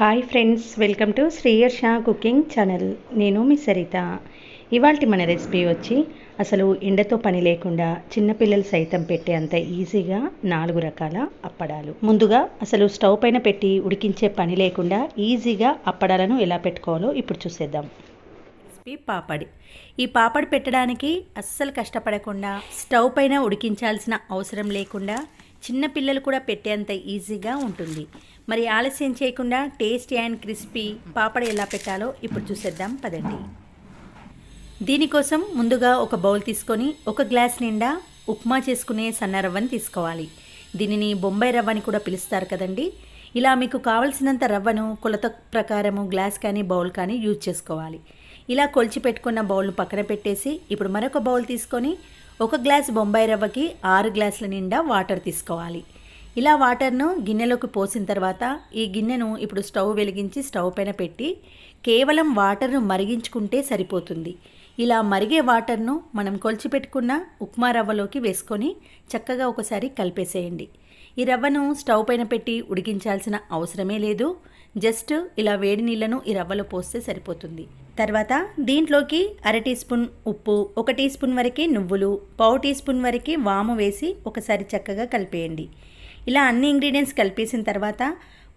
Hi friends welcome to Sriyarsha cooking channel నేను మీ సరిత. ఇవాళ మన రెసిపీ వచ్చి అసలు ఎండతో పని లేకుండా చిన్నపిల్లలు సైతం పెట్టే అంత ఈజీగా నాలుగు రకాల అప్పడాలు. ముందుగా అసలు స్టవ్ పైన పెట్టి ఉడికించే పని లేకుండా ఈజీగా అప్పడాలను ఎలా పెట్టుకోవాలో ఇప్పుడు చూసేద్దాం. రెసిపీ పాపడి. ఈ పాపడి పెట్టడానికి అస్సలు కష్టపడకుండా స్టవ్ పైన ఉడికించాల్సిన అవసరం లేకుండా చిన్నపిల్లలు కూడా పెట్టేంత ఈజీగా ఉంటుంది. మరి ఆలస్యం చేయకుండా టేస్టీ అండ్ క్రిస్పీ పాపడ ఎలా పెట్టాలో ఇప్పుడు చూసేద్దాం పదండి. దీనికోసం ముందుగా ఒక బౌల్ తీసుకొని ఒక గ్లాస్ నిండా ఉప్మా చేసుకునే సన్న రవ్వని తీసుకోవాలి. దీనిని బొంబాయి రవ్వ అని కూడా పిలుస్తారు కదండి. ఇలా మీకు కావలసినంత రవ్వను కొలత ప్రకారము గ్లాస్ కానీ బౌల్ కానీ యూజ్ చేసుకోవాలి. ఇలా కొలిచి పెట్టుకున్న బౌల్ను పక్కన పెట్టేసి ఇప్పుడు మరొక బౌల్ తీసుకొని ఒక గ్లాస్ బొంబాయి రవ్వకి ఆరు గ్లాసుల నిండా వాటర్ తీసుకోవాలి. ఇలా వాటర్ను గిన్నెలోకి పోసిన తర్వాత ఈ గిన్నెను ఇప్పుడు స్టవ్ వెలిగించి స్టవ్ పైన పెట్టి కేవలం వాటర్ను మరిగించుకుంటే సరిపోతుంది. ఇలా మరిగే వాటర్ను మనం కొలిచిపెట్టుకున్న ఉప్మా రవ్వలోకి వేసుకొని చక్కగా ఒకసారి కలిపేసేయండి. ఈ రవ్వను స్టవ్ పైన పెట్టి ఉడికించాల్సిన అవసరమే లేదు. జస్ట్ ఇలా వేడి నీళ్ళను ఈ రవ్వలో పోస్తే సరిపోతుంది. తర్వాత దీంట్లోకి అర టీ స్పూన్ ఉప్పు ఒక టీ స్పూన్ వరకు నువ్వులు పావు టీ స్పూన్ వరకు వాము వేసి ఒకసారి చక్కగా కలిపేయండి. ఇలా అన్ని ఇంగ్రీడియంట్స్ కలిపేసిన తర్వాత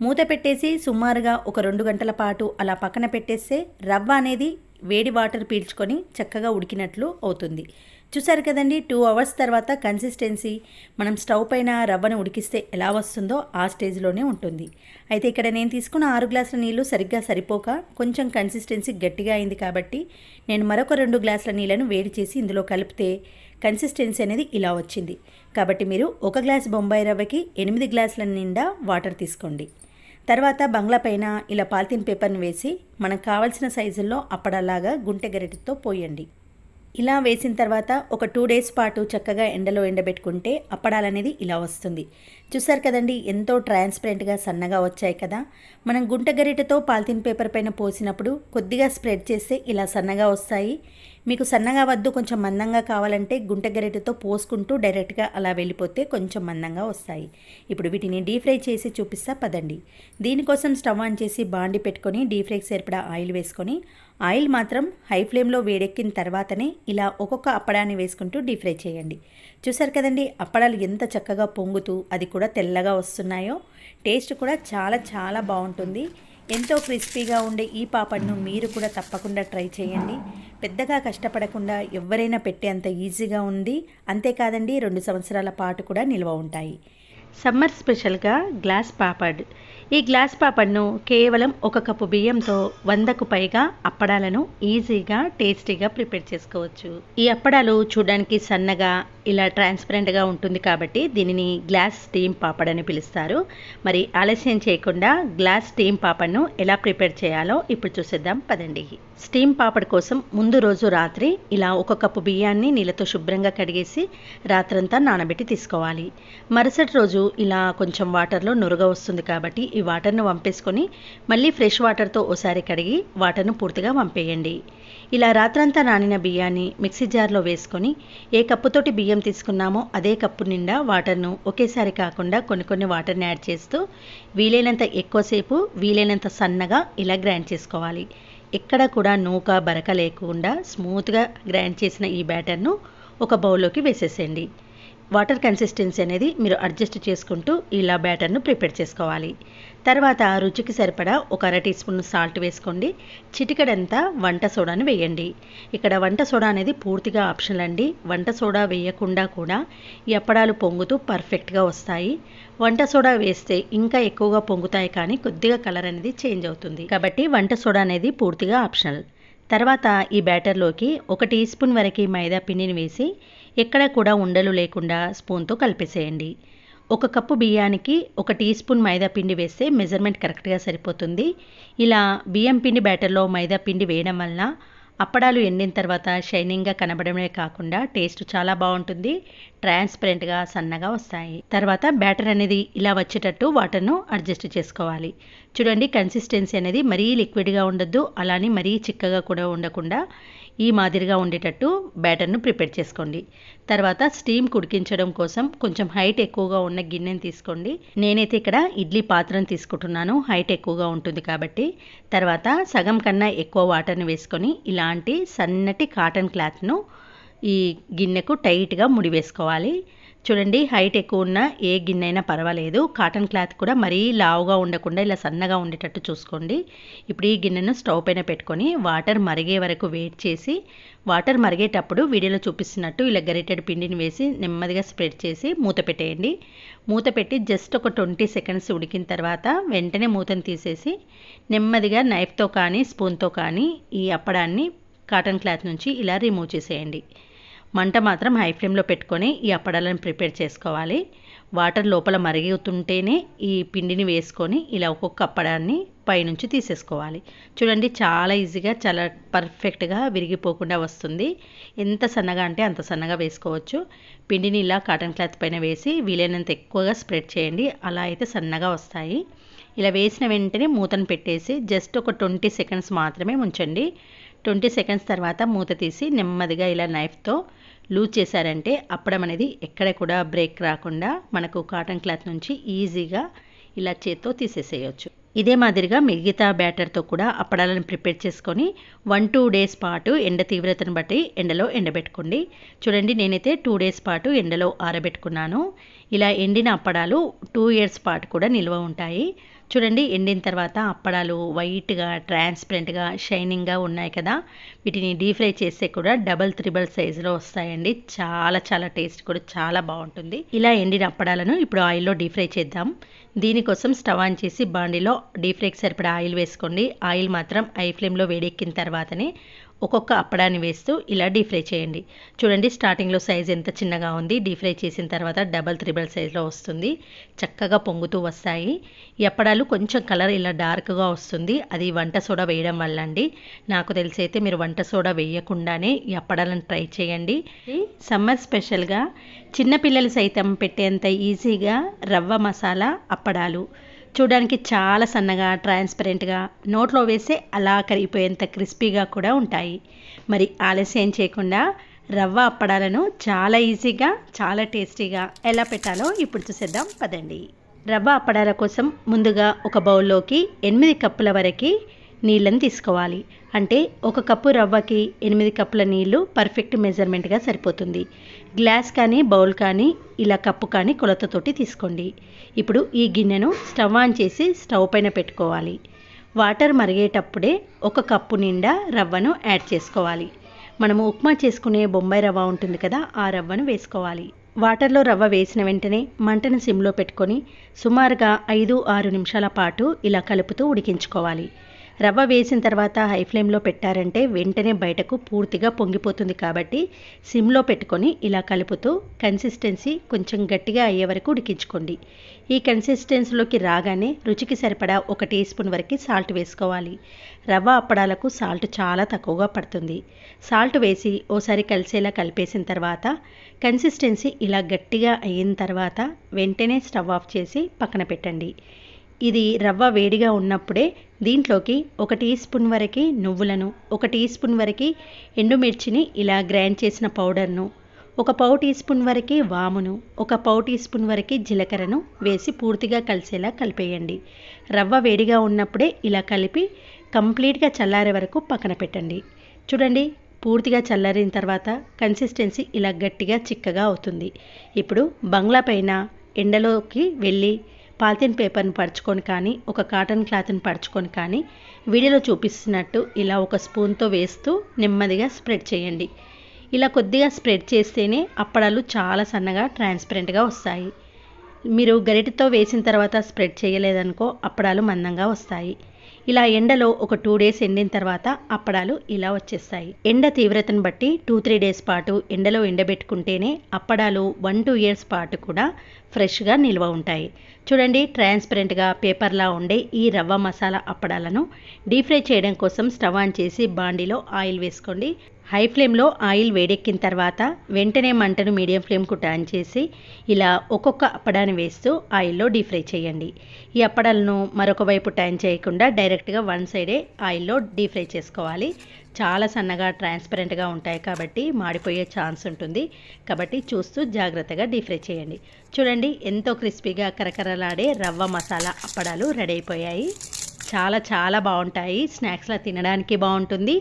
మూత పెట్టేసి సుమారుగా ఒక రెండు గంటల పాటు అలా పక్కన పెట్టేస్తే రవ్వ అనేది వేడి వాటర్ పీల్చుకొని చక్కగా ఉడికినట్లు అవుతుంది. చూసారు కదండి టూ అవర్స్ తర్వాత కన్సిస్టెన్సీ మనం స్టవ్ పైన రవ్వను ఉడికిస్తే ఎలా వస్తుందో ఆ స్టేజ్లోనే ఉంటుంది. అయితే ఇక్కడ నేను తీసుకున్న ఆరు గ్లాసుల నీళ్ళు సరిగ్గా సరిపోక కొంచెం కన్సిస్టెన్సీ గట్టిగా అయింది కాబట్టి నేను మరొక రెండు గ్లాసుల నీళ్ళను వేడి చేసి ఇందులో కలిపితే కన్సిస్టెన్సీ అనేది ఇలా వచ్చింది. కాబట్టి మీరు ఒక గ్లాస్ బొంబాయి రవ్వకి ఎనిమిది గ్లాసుల నిండా వాటర్ తీసుకోండి. తర్వాత బంగ్లా పైన ఇలా పాలిథిన్ పేపర్ని వేసి మనకు కావాల్సిన సైజుల్లో అప్పడలాగా గుంటె గరిటెతో పోయండి. ఇలా వేసిన తర్వాత ఒక టూ డేస్ పాటు చక్కగా ఎండలో ఎండబెట్టుకుంటే అప్పడాలు అనేది ఇలా వస్తుంది. చూసారు కదండి ఎంతో ట్రాన్స్పరెంట్గా సన్నగా వచ్చాయి కదా. మనం గుంట గరిటెతో పాలిథిన్ పేపర్ పైన పోసినప్పుడు కొద్దిగా స్ప్రెడ్ చేస్తే ఇలా సన్నగా వస్తాయి. మీకు సన్నగా వద్దు కొంచెం మందంగా కావాలంటే గుంట గరిటెతో పోసుకుంటూ డైరెక్ట్గా అలా వెళ్ళిపోతే కొంచెం మందంగా వస్తాయి. ఇప్పుడు వీటిని డీప్ ఫ్రై చేసి చూపిస్తా పదండి. దీనికోసం స్టవ్ ఆన్ చేసి బాండి పెట్టుకొని డీప్ ఫ్రైకి సరిపడా ఆయిల్ వేసుకొని ఆయిల్ మాత్రం హై ఫ్లేమ్లో వేడెక్కిన తర్వాతనే ఇలా ఒక్కొక్క అప్పడాన్ని వేసుకుంటూ డీప్ ఫ్రై చేయండి. చూసారు కదండి అప్పడాలు ఎంత చక్కగా పొంగుతూ అది కూడా తెల్లగా వస్తున్నాయో. టేస్ట్ కూడా చాలా చాలా బాగుంటుంది. ఎంతో క్రిస్పీగా ఉండే ఈ పాపడ్ను మీరు కూడా తప్పకుండా ట్రై చేయండి. పెద్దగా కష్టపడకుండా ఎవరైనా పెట్టే అంత ఈజీగా ఉంది. అంతేకాదండి రెండు సంవత్సరాల పాటు కూడా నిల్వ ఉంటాయి. సమ్మర్ స్పెషల్గా గ్లాస్ పాపడ్. ఈ గ్లాస్ పాపడ్ను కేవలం ఒక కప్పు బియ్యంతో వందకు పైగా అప్పడాలను ఈజీగా టేస్టీగా ప్రిపేర్ చేసుకోవచ్చు. ఈ అప్పడాలు చూడడానికి సన్నగా ఇలా ట్రాన్స్పరెంట్గా ఉంటుంది కాబట్టి దీనిని గ్లాస్ స్టీమ్ పాపడ్ అని పిలుస్తారు. మరి ఆలస్యం చేయకుండా గ్లాస్ స్టీమ్ పాపడ్ను ఎలా ప్రిపేర్ చేయాలో ఇప్పుడు చూసేద్దాం పదండి. స్టీమ్ పాపడ్ కోసం ముందు రోజు రాత్రి ఇలా ఒక కప్పు బియ్యాన్ని నీళ్ళతో శుభ్రంగా కడిగేసి రాత్రంతా నానబెట్టి తీసుకోవాలి. మరుసటి రోజు ఇలా కొంచెం వాటర్లో నురగ వస్తుంది కాబట్టి ఈ వాటర్ను వంపేసుకొని మళ్ళీ ఫ్రెష్ వాటర్తో ఓసారి కడిగి వాటర్ను పూర్తిగా వంపేయండి. ఇలా రాత్రంతా నానిన బియ్యాన్ని మిక్సీ జార్లో వేసుకొని ఏ కప్పుతోటి బియ్యం తీసుకున్నామో అదే కప్పు నిండా వాటర్ను ఒకేసారి కాకుండా కొన్ని కొన్ని వాటర్ని యాడ్ చేస్తూ వీలైనంత ఎక్కువసేపు వీలైనంత సన్నగా ఇలా గ్రైండ్ చేసుకోవాలి. ఎక్కడ కూడా నూక బరక లేకుండా స్మూత్గా గ్రైండ్ చేసిన ఈ బ్యాటర్ను ఒక బౌల్లోకి వేసేసేయండి. వాటర్ కన్సిస్టెన్సీ అనేది మీరు అడ్జస్ట్ చేసుకుంటూ ఇలా బ్యాటర్ను ప్రిపేర్ చేసుకోవాలి. తర్వాత రుచికి సరిపడా ఒక అర టీ స్పూన్ సాల్ట్ వేసుకోండి. చిటికడంతా వంట సోడాను వేయండి. ఇక్కడ వంట సోడా అనేది పూర్తిగా ఆప్షనల్ అండి. వంట సోడా వేయకుండా కూడా ఈ అప్పడాలు పొంగుతూ పర్ఫెక్ట్గా వస్తాయి. వంట సోడా వేస్తే ఇంకా ఎక్కువగా పొంగుతాయి కానీ కొద్దిగా కలర్ అనేది చేంజ్ అవుతుంది. కాబట్టి వంట సోడా అనేది పూర్తిగా ఆప్షనల్. తర్వాత ఈ బ్యాటర్లోకి ఒక టీ స్పూన్ వరకు మైదా పిండిని వేసి ఎక్కడ కూడా ఉండలు లేకుండా స్పూన్తో కలిపేసేయండి. ఒక కప్పు బియ్యానికి ఒక టీ స్పూన్ మైదా పిండి వేస్తే మెజర్మెంట్ కరెక్ట్గా సరిపోతుంది. ఇలా బియ్యం పిండి బ్యాటర్లో మైదా పిండి వేయడం వలన అప్పడాలు ఎండిన తర్వాత షైనింగ్గా కనబడమే కాకుండా టేస్ట్ చాలా బాగుంటుంది. ట్రాన్స్పరెంట్గా సన్నగా వస్తాయి. తర్వాత బ్యాటర్ అనేది ఇలా వచ్చేటట్టు వాటర్ను అడ్జస్ట్ చేసుకోవాలి. చూడండి కన్సిస్టెన్సీ అనేది మరీ లిక్విడ్గా ఉండొద్దు అలానే మరీ చిక్కగా కూడా ఉండకుండా ఈ మాదిరిగా ఉండేటట్టు బ్యాటర్ను ప్రిపేర్ చేసుకోండి. తర్వాత స్టీమ్ కుడికించడం కోసం కొంచెం హైట్ ఎక్కువగా ఉన్న గిన్నెని తీసుకోండి. నేనైతే ఇక్కడ ఇడ్లీ పాత్రను తీసుకుంటున్నాను. హైట్ ఎక్కువగా ఉంటుంది కాబట్టి. తర్వాత సగం కన్నా ఎక్కువ వాటర్ని వేసుకొని ఇలాంటి సన్నటి కాటన్ క్లాత్ను ఈ గిన్నెకు టైట్గా ముడి వేసుకోవాలి చూడండి హైట్ ఎక్కువ ఉన్న ఏ గిన్నె అయినా పర్వాలేదు. కాటన్ క్లాత్ కూడా మరీ లావుగా ఉండకుండా ఇలా సన్నగా ఉండేటట్టు చూసుకోండి. ఇప్పుడు ఈ గిన్నెను స్టవ్ పైన పెట్టుకొని వాటర్ మరిగే వరకు వెయిట్ చేసి వాటర్ మరిగేటప్పుడు వీడియోలో చూపిస్తున్నట్టు ఇలా గరిటెడ్ పిండిని వేసి నెమ్మదిగా స్ప్రెడ్ చేసి మూత పెట్టేయండి. మూత పెట్టి జస్ట్ ఒక ట్వంటీ సెకండ్స్ ఉడికిన తర్వాత వెంటనే మూతను తీసేసి నెమ్మదిగా నైఫ్తో కానీ స్పూన్తో కానీ ఈ అప్పడాన్ని కాటన్ క్లాత్ నుంచి ఇలా రిమూవ్ చేసేయండి. మంట మాత్రం హై ఫ్లేమ్లో పెట్టుకొని ఈ అప్పడాలను ప్రిపేర్ చేసుకోవాలి. వాటర్ లోపల మరుగుతుంటేనే ఈ పిండిని వేసుకొని ఇలా ఒక్కొక్క అప్పడాన్ని పైనుంచి తీసేసుకోవాలి. చూడండి చాలా ఈజీగా చాలా పర్ఫెక్ట్గా విరిగిపోకుండా వస్తుంది. ఎంత సన్నగా అంటే అంత సన్నగా వేసుకోవచ్చు. పిండిని ఇలా కాటన్ క్లాత్ పైన వేసి వీలైనంత ఎక్కువగా స్ప్రెడ్ చేయండి. అలా అయితే సన్నగా వస్తాయి. ఇలా వేసిన వెంటనే మూతను పెట్టేసి జస్ట్ ఒక ట్వంటీ సెకండ్స్ మాత్రమే ఉంచండి. ట్వంటీ సెకండ్స్ తర్వాత మూత తీసి నెమ్మదిగా ఇలా నైఫ్తో లూజ్ చేశారంటే అప్పడం అనేది ఎక్కడ కూడా బ్రేక్ రాకుండా మనకు కాటన్ క్లాత్ నుంచి ఈజీగా ఇలా చేత్తో తీసేసేయచ్చు. ఇదే మాదిరిగా మిగతా బ్యాటర్తో కూడా అప్పడాలను ప్రిపేర్ చేసుకొని వన్ టూ డేస్ పాటు ఎండ తీవ్రతను బట్టి ఎండలో ఎండబెట్టుకోండి. చూడండి నేనైతే టూ డేస్ పాటు ఎండలో ఆరబెట్టుకున్నాను. ఇలా ఎండిన అప్పడాలు టూ ఇయర్స్ పాటు కూడా నిల్వ ఉంటాయి. చూడండి ఎండిన తర్వాత అప్పడాలు వైట్గా ట్రాన్స్పరెంట్గా షైనింగ్గా ఉన్నాయి కదా. వీటిని డీప్ ఫ్రై చేస్తే కూడా డబల్ త్రిబల్ సైజులో వస్తాయండి. చాలా చాలా టేస్ట్ కూడా చాలా బాగుంటుంది. ఇలా ఎండిన అప్పడాలను ఇప్పుడు ఆయిల్లో డీప్ ఫ్రై చేద్దాం. దీనికోసం స్టవ్ ఆన్ చేసి బాండీలో డీప్ ఫ్రైకి సరిపడా ఆయిల్ వేసుకోండి. ఆయిల్ మాత్రం ఐ ఫ్లేమ్లో వేడెక్కిన తర్వాతనే ఒక్కొక్క అప్పడాన్ని వేస్తూ ఇలా డీప్ ఫ్రై చేయండి. చూడండి స్టార్టింగ్లో సైజ్ ఎంత చిన్నగా ఉంది. డీప్ ఫ్రై చేసిన తర్వాత డబల్ త్రిబల్ సైజ్లో వస్తుంది. చక్కగా పొంగుతూ వస్తాయి. ఈ అప్పడాలు కొంచెం కలర్ ఇలా డార్క్గా వస్తుంది. అది వంట సోడా వేయడం వల్ల అండి నాకు తెలిసి అయితే మీరు వంట సోడా వేయకుండానే ఈ అప్పడాలను ట్రై చేయండి. సమ్మర్ స్పెషల్గా చిన్నపిల్లలు సైతం పెట్టేంత ఈజీగా రవ్వ మసాలా అప్పడాలు చూడడానికి చాలా సన్నగా ట్రాన్స్పరెంట్గా నోట్లో వేసే అలా కరిగిపోయేంత క్రిస్పీగా కూడా ఉంటాయి. మరి ఆలస్యం చేయకుండా రవ్వ అప్పడాలను చాలా ఈజీగా చాలా టేస్టీగా ఎలా పెట్టాలో ఇప్పుడు చూసేద్దాం పదండి. రవ్వ అప్పడాల కోసం ముందుగా ఒక బౌల్లోకి ఎనిమిది కప్పుల వరకు నీళ్ళని తీసుకోవాలి. అంటే ఒక కప్పు రవ్వకి ఎనిమిది కప్పుల నీళ్ళు పర్ఫెక్ట్ మెజర్మెంట్గా సరిపోతుంది. గ్లాస్ కానీ బౌల్ కానీ ఇలా కప్పు కానీ కొలతతోటి తీసుకోండి. ఇప్పుడు ఈ గిన్నెను స్టవ్ ఆన్ చేసి స్టవ్ పైన పెట్టుకోవాలి. వాటర్ మరిగేటప్పుడే ఒక కప్పు నిండా రవ్వను యాడ్ చేసుకోవాలి. మనము ఉప్మా చేసుకునే బొంబాయి రవ్వ ఉంటుంది కదా ఆ రవ్వను వేసుకోవాలి. వాటర్లో రవ్వ వేసిన వెంటనే మంటను సిమ్లో పెట్టుకొని సుమారుగా ఐదు ఆరు నిమిషాల పాటు ఇలా కలుపుతూ ఉడికించుకోవాలి. రవ్వ వేసిన తర్వాత హై ఫ్లేమ్లో పెట్టారంటే వెంటనే బయటకు పూర్తిగా పొంగిపోతుంది కాబట్టి సిమ్లో పెట్టుకొని ఇలా కలుపుతూ కన్సిస్టెన్సీ కొంచెం గట్టిగా అయ్యే వరకు ఉడికించుకోండి. ఈ కన్సిస్టెన్సీలోకి రాగానే రుచికి సరిపడా ఒక టీ స్పూన్ వరకు సాల్ట్ వేసుకోవాలి. రవ్వ అప్పడాలకు సాల్ట్ చాలా తక్కువగా పడుతుంది. సాల్ట్ వేసి ఓసారి కలిసేలా కలిపేసిన తర్వాత కన్సిస్టెన్సీ ఇలా గట్టిగా అయిన తర్వాత వెంటనే స్టవ్ ఆఫ్ చేసి పక్కన పెట్టండి. ఇది రవ్వ వేడిగా ఉన్నప్పుడే దీంట్లోకి ఒక టీ స్పూన్ వరకు నువ్వులను ఒక టీ స్పూన్ వరకు ఎండుమిర్చిని ఇలా గ్రైండ్ చేసిన పౌడర్ను ఒక పావు టీ స్పూన్ వరకు వామును ఒక పావు టీ స్పూన్ వరకు జీలకర్రను వేసి పూర్తిగా కలిసేలా కలిపేయండి. రవ్వ వేడిగా ఉన్నప్పుడే ఇలా కలిపి కంప్లీట్గా చల్లారే వరకు పక్కన పెట్టండి. చూడండి పూర్తిగా చల్లారిన తర్వాత కన్సిస్టెన్సీ ఇలా గట్టిగా చిక్కగా అవుతుంది. ఇప్పుడు బంగ్లా పైన ఎండలోకి వెళ్ళి పాలిథిన్ పేపర్ని పరుచుకొని కానీ ఒక కాటన్ క్లాత్ని పరుచుకొని కానీ వీడియోలో చూపిస్తున్నట్టు ఇలా ఒక స్పూన్తో వేస్తూ నెమ్మదిగా స్ప్రెడ్ చేయండి. ఇలా కొద్దిగా స్ప్రెడ్ చేస్తేనే అప్పడాలు చాలా సన్నగా ట్రాన్స్పరెంట్గా వస్తాయి. మీరు గరిటతో వేసిన తర్వాత స్ప్రెడ్ చేయలేదనుకో అప్పడాలు మందంగా వస్తాయి. ఇలా ఎండలో ఒక టూ డేస్ ఎండిన తర్వాత అప్పడాలు ఇలా వచ్చేస్తాయి. ఎండ తీవ్రతను బట్టి టూ త్రీ డేస్ పాటు ఎండలో ఎండబెట్టుకుంటేనే అప్పడాలు వన్ టూ ఇయర్స్ పాటు కూడా ఫ్రెష్గా నిల్వ ఉంటాయి. చూడండి ట్రాన్స్పరెంట్గా పేపర్లా ఉండే ఈ రవ్వ మసాలా అప్పడాలను డీప్ ఫ్రై చేయడం కోసం స్టవ్ ఆన్ చేసి బాండీలో ఆయిల్ వేసుకోండి. హై ఫ్లేమ్లో ఆయిల్ వేడెక్కిన తర్వాత వెంటనే మంటను మీడియం ఫ్లేమ్కు టర్న్ చేసి ఇలా ఒక్కొక్క అప్పడాన్ని వేస్తూ ఆయిల్లో డీప్ ఫ్రై చేయండి. ఈ అప్పడాలను మరొక వైపు టర్న్ చేయకుండా డైరెక్ట్గా వన్ సైడే ఆయిల్లో డీప్ ఫ్రై చేసుకోవాలి. చాలా సన్నగా ట్రాన్స్పరెంట్గా ఉంటాయి కాబట్టి మాడిపోయే ఛాన్స్ ఉంటుంది. కాబట్టి చూస్తూ జాగ్రత్తగా డీప్ ఫ్రై చేయండి. చూడండి ఎంతో క్రిస్పీగా కరకరలాడే రవ్వ మసాలా అప్పడాలు రెడీ అయిపోయాయి. చాలా చాలా బాగుంటాయి. స్నాక్స్లో తినడానికి బాగుంటుంది.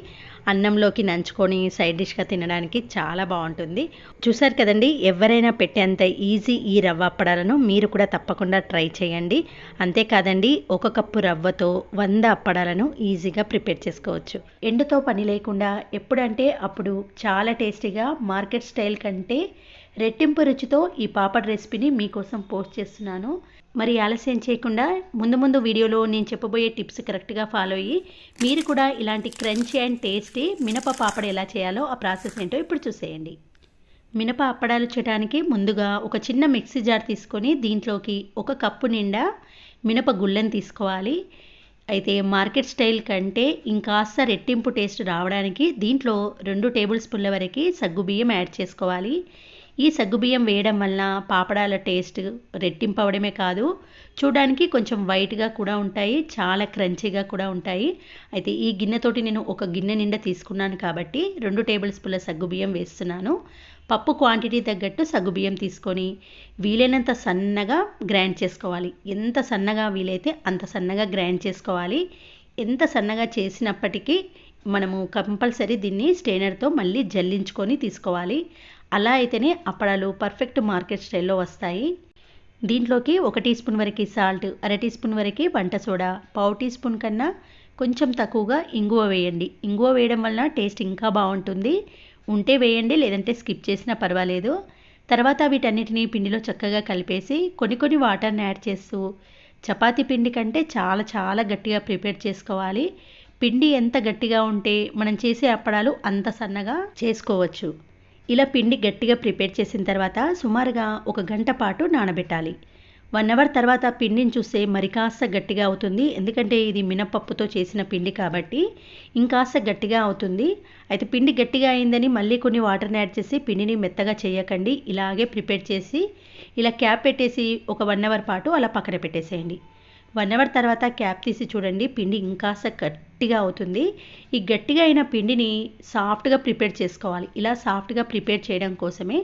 అన్నంలోకి నంచుకొని సైడ్ డిష్గా తినడానికి చాలా బాగుంటుంది. చూసారు కదండి ఎవరైనా పెట్టేంత ఈజీ ఈ రవ్వ అప్పడాలను మీరు కూడా తప్పకుండా ట్రై చేయండి. అంతేకాదండి ఒక కప్పు రవ్వతో వంద అప్పడాలను ఈజీగా ప్రిపేర్ చేసుకోవచ్చు. ఎండుతో పని లేకుండా ఎప్పుడంటే అప్పుడు చాలా టేస్టీగా మార్కెట్ స్టైల్ కంటే రెట్టింపు రుచితో ఈ పాపడ్ రెసిపీని మీకోసం పోస్ట్ చేస్తున్నాను. మరి ఆలస్యం చేయకుండా ముందు ముందు వీడియోలో నేను చెప్పబోయే టిప్స్ కరెక్ట్గా ఫాలో అయ్యి మీరు కూడా ఇలాంటి క్రంచీ అండ్ టేస్టీ మినప పాపడ ఎలా చేయాలో ఆ ప్రాసెస్ ఏంటో ఇప్పుడు చూసేయండి. మినప అప్పడాలు చేయడానికి ముందుగా ఒక చిన్న మిక్సీ జార్ తీసుకొని దీంట్లోకి ఒక కప్పు నిండా మినప గుళ్ళని తీసుకోవాలి. అయితే మార్కెట్ స్టైల్ కంటే ఇంకాస్త రెట్టింపు టేస్ట్ రావడానికి దీంట్లో రెండు టేబుల్ స్పూన్ల వరకు సగ్గుబియ్యం యాడ్ చేసుకోవాలి. ఈ సగ్గుబియ్యం వేయడం వలన పాపడాల టేస్ట్ రెట్టింపవడమే కాదు చూడడానికి కొంచెం వైట్గా కూడా ఉంటాయి చాలా క్రంచీగా కూడా ఉంటాయి. అయితే ఈ గిన్నెతోటి నేను ఒక గిన్నె నిండా తీసుకున్నాను కాబట్టి రెండు టేబుల్ స్పూన్ల సగ్గుబియ్యం వేస్తున్నాను. పప్పు క్వాంటిటీ తగ్గట్టు సగ్గుబియ్యం తీసుకొని వీలైనంత సన్నగా గ్రైండ్ చేసుకోవాలి. ఎంత సన్నగా వీలైతే అంత సన్నగా గ్రైండ్ చేసుకోవాలి. ఎంత సన్నగా చేసినప్పటికీ మనము కంపల్సరీ దీన్ని స్టెయినర్తో మళ్ళీ జల్లించుకొని తీసుకోవాలి. అలా అయితేనే అప్పడాలు పర్ఫెక్ట్ మార్కెట్ స్టైల్లో వస్తాయి. దీంట్లోకి ఒక టీ స్పూన్ వరకు సాల్ట్ అర టీ స్పూన్ వరకు వంట సోడా పావు టీ స్పూన్ కన్నా కొంచెం తక్కువగా ఇంగువ వేయండి. ఇంగువ వేయడం వలన టేస్ట్ ఇంకా బాగుంటుంది. ఉంటే వేయండి లేదంటే స్కిప్ చేసినా పర్వాలేదు. తర్వాత వీటన్నిటిని పిండిలో చక్కగా కలిపేసి కొన్ని కొన్ని వాటర్ని యాడ్ చేస్తూ చపాతీ పిండి కంటే చాలా చాలా గట్టిగా ప్రిపేర్ చేసుకోవాలి. పిండి ఎంత గట్టిగా ఉంటే మనం చేసే అప్పడాలు అంత సన్నగా చేసుకోవచ్చు. ఇలా పిండి గట్టిగా ప్రిపేర్ చేసిన తర్వాత సుమారుగా ఒక గంట పాటు నానబెట్టాలి. వన్ అవర్ తర్వాత పిండిని చూస్తే మరి కాస్త గట్టిగా అవుతుంది. ఎందుకంటే ఇది మినపప్పుతో చేసిన పిండి కాబట్టి ఇంకాస్త గట్టిగా అవుతుంది. అయితే పిండి గట్టిగా అయిందని మళ్ళీ కొన్ని వాటర్ని యాడ్ చేసి పిండిని మెత్తగా చేయకండి. ఇలాగే ప్రిపేర్ చేసి ఇలా క్యాప్ పెట్టేసి ఒక వన్ అవర్ పాటు అలా పక్కన పెట్టేసేయండి. వన్ అవర్ తర్వాత క్యాప్ తీసి చూడండి. పిండి ఇంకాస్త గట్టిగా అవుతుంది. ఈ గట్టిగా అయిన పిండిని సాఫ్ట్గా ప్రిపేర్ చేసుకోవాలి. ఇలా సాఫ్ట్గా ప్రిపేర్ చేయడం కోసమే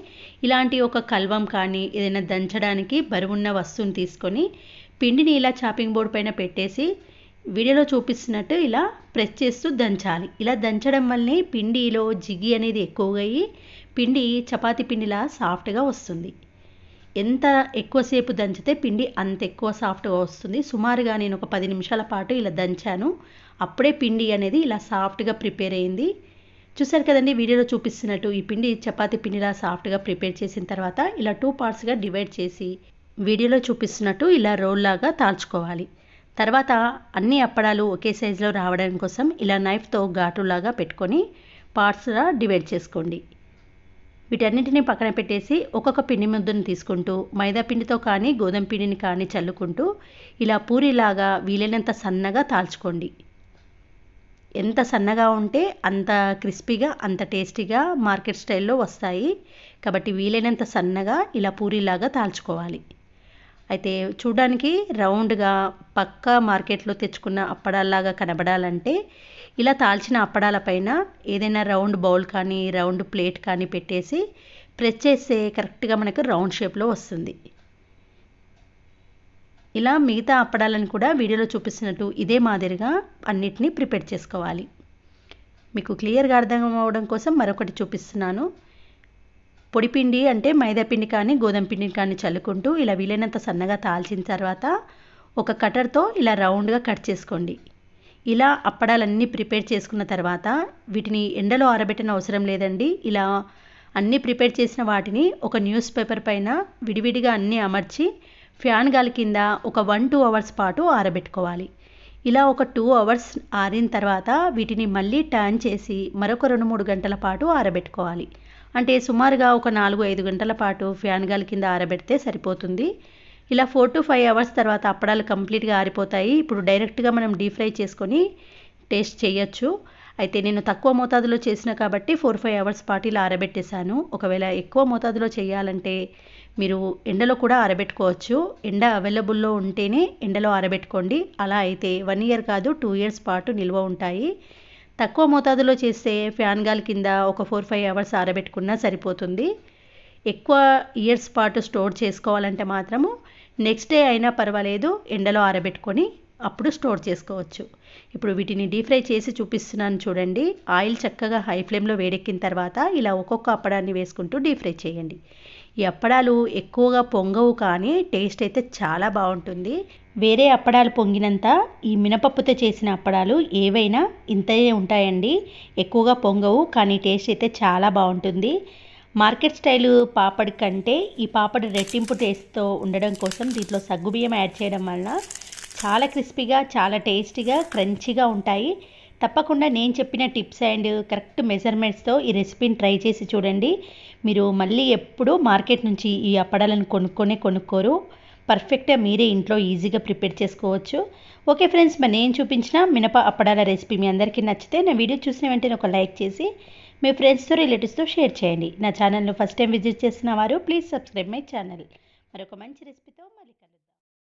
ఇలాంటి ఒక కల్వం కానీ ఏదైనా దంచడానికి బరువున్న వస్తువుని తీసుకొని పిండిని ఇలా చాపింగ్ బోర్డ్ పైన పెట్టేసి వీడియోలో చూపిస్తున్నట్టు ఇలా ప్రెస్ చేస్తూ దంచాలి. ఇలా దంచడం వల్లే పిండిలో జిగి అనేది ఎక్కువగా అయ్యి పిండి చపాతి పిండిలా సాఫ్ట్గా వస్తుంది. ఎంత ఎక్కువసేపు దంచితే పిండి అంత ఎక్కువ సాఫ్ట్గా వస్తుంది. సుమారుగా నేను ఒక పది నిమిషాల పాటు ఇలా దంచాను. అప్పుడే పిండి అనేది ఇలా సాఫ్ట్గా ప్రిపేర్ అయింది. చూసారు కదండి వీడియోలో చూపిస్తున్నట్టు ఈ పిండి చపాతీ పిండిలా సాఫ్ట్గా ప్రిపేర్ చేసిన తర్వాత ఇలా టూ పార్ట్స్గా డివైడ్ చేసి వీడియోలో చూపిస్తున్నట్టు ఇలా రోల్ లాగా తాల్చుకోవాలి. తర్వాత అన్ని అప్పడాలు ఒకే సైజులో రావడం కోసం ఇలా నైఫ్తో ఘాటులాగా పెట్టుకొని పార్ట్స్గా డివైడ్ చేసుకోండి. వీటన్నిటిని పక్కన పెట్టేసి ఒక్కొక్క పిండి ముద్దను తీసుకుంటూ మైదా పిండితో కానీ గోధుమ పిండిని కానీ చల్లుకుంటూ ఇలా పూరిలాగా వీలైనంత సన్నగా తాల్చుకోండి. ఎంత సన్నగా ఉంటే అంత క్రిస్పీగా అంత టేస్టీగా మార్కెట్ స్టైల్లో వస్తాయి. కాబట్టి వీలైనంత సన్నగా ఇలా పూరీలాగా తాల్చుకోవాలి. అయితే చూడడానికి రౌండ్గా పక్కా మార్కెట్లో తెచ్చుకున్న అప్పడాల్లాగా కనబడాలంటే ఇలా తాల్చిన అప్పడాల పైన ఏదైనా రౌండ్ బౌల్ కానీ రౌండ్ ప్లేట్ కానీ పెట్టేసి ప్రెస్ చేస్తే కరెక్ట్గా మనకు రౌండ్ షేప్లో వస్తుంది. ఇలా మిగతా అప్పడాలను కూడా వీడియోలో చూపిస్తున్నట్టు ఇదే మాదిరిగా అన్నిటినీ ప్రిపేర్ చేసుకోవాలి. మీకు క్లియర్గా అర్థం అవ్వడం కోసం మరొకటి చూపిస్తున్నాను. పొడిపిండి అంటే మైదాపిండి కానీ గోధుమ పిండిని కానీ చల్లుకుంటూ ఇలా వీలైనంత సన్నగా తాల్చిన తర్వాత ఒక కటర్తో ఇలా రౌండ్గా కట్ చేసుకోండి. ఇలా అప్పడాలన్నీ ప్రిపేర్ చేసుకున్న తర్వాత వీటిని ఎండలో ఆరబెట్టిన అవసరం లేదండి. ఇలా అన్నీ ప్రిపేర్ చేసిన వాటిని ఒక న్యూస్ పేపర్ పైన విడివిడిగా అన్నీ అమర్చి ఫ్యాన్ గాలి కింద ఒక వన్ టూ అవర్స్ పాటు ఆరబెట్టుకోవాలి. ఇలా ఒక టూ అవర్స్ ఆరిన తర్వాత వీటిని మళ్ళీ టర్న్ చేసి మరొక రెండు మూడు గంటల పాటు ఆరబెట్టుకోవాలి. అంటే సుమారుగా ఒక నాలుగు ఐదు గంటల పాటు ఫ్యాన్ గాలి కింద ఆరబెడితే సరిపోతుంది. ఇలా ఫోర్ టు ఫైవ్ అవర్స్ తర్వాత అప్పడాలు కంప్లీట్గా ఆరిపోతాయి. ఇప్పుడు డైరెక్ట్గా మనం డీప్ ఫ్రై చేసుకొని టేస్ట్ చేయొచ్చు. అయితే నేను తక్కువ మోతాదులో చేసిన కాబట్టి ఫోర్ ఫైవ్ అవర్స్ పాటు ఇలా ఆరబెట్టేశాను. ఒకవేళ ఎక్కువ మోతాదులో చేయాలంటే మీరు ఎండలో కూడా ఆరబెట్టుకోవచ్చు. ఎండ అవైలబుల్లో ఉంటేనే ఎండలో ఆరబెట్టుకోండి. అలా అయితే వన్ ఇయర్ కాదు టూ ఇయర్స్ పాటు నిల్వ ఉంటాయి. తక్కువ మోతాదులో చేస్తే ఫ్యాన్ గాలి కింద ఒక ఫోర్ ఫైవ్ అవర్స్ ఆరబెట్టుకున్నా సరిపోతుంది. ఎక్కువ ఇయర్స్ పాటు స్టోర్ చేసుకోవాలంటే మాత్రము నెక్స్ట్ డే అయినా పర్వాలేదు ఎండలో ఆరబెట్టుకొని అప్పుడు స్టోర్ చేసుకోవచ్చు. ఇప్పుడు వీటిని డీప్ ఫ్రై చేసి చూపిస్తున్నాను చూడండి. ఆయిల్ చక్కగా హై ఫ్లేమ్లో వేడెక్కిన తర్వాత ఇలా ఒక్కొక్క అప్పడాన్ని వేసుకుంటూ డీప్ ఫ్రై చేయండి. ఈ అప్పడాలు ఎక్కువగా పొంగవు కానీ టేస్ట్ అయితే చాలా బాగుంటుంది. వేరే అప్పడాలు పొంగినంత ఈ మినపప్పుతో చేసిన అప్పడాలు ఏవైనా ఇంతే ఉంటాయండి. ఎక్కువగా పొంగవు కానీ టేస్ట్ అయితే చాలా బాగుంటుంది. మార్కెట్ స్టైల్ పాపడి కంటే ఈ పాపడి రెట్టింపు టేస్ట్తో ఉండడం కోసం దీంట్లో సగ్గుబియ్యం యాడ్ చేయడం వలన చాలా క్రిస్పీగా చాలా టేస్టీగా క్రంచీగా ఉంటాయి. తప్పకుండా నేను చెప్పిన టిప్స్ అండ్ కరెక్ట్ మెజర్మెంట్స్తో ఈ రెసిపీని ట్రై చేసి చూడండి. మీరు మళ్ళీ ఎప్పుడూ మార్కెట్ నుంచి ఈ అప్పడాలను కొనుక్కొనే కొనుక్కోరు. పర్ఫెక్ట్గా మీరే ఇంట్లో ఈజీగా ప్రిపేర్ చేసుకోవచ్చు. ఓకే ఫ్రెండ్స్ మరి నేను చూపించిన మినప అప్పడాల రెసిపీ మీ అందరికీ నచ్చితే నా వీడియో చూసిన వెంటనే ఒక లైక్ చేసి మీ ఫ్రెండ్స్తో రిలేటివ్స్తో షేర్ చేయండి. నా ఛానల్ను ఫస్ట్ టైం విజిట్ చేస్తున్న వారు ప్లీజ్ సబ్స్క్రైబ్ మై ఛానల్. మరొక మంచి రెసిపీతో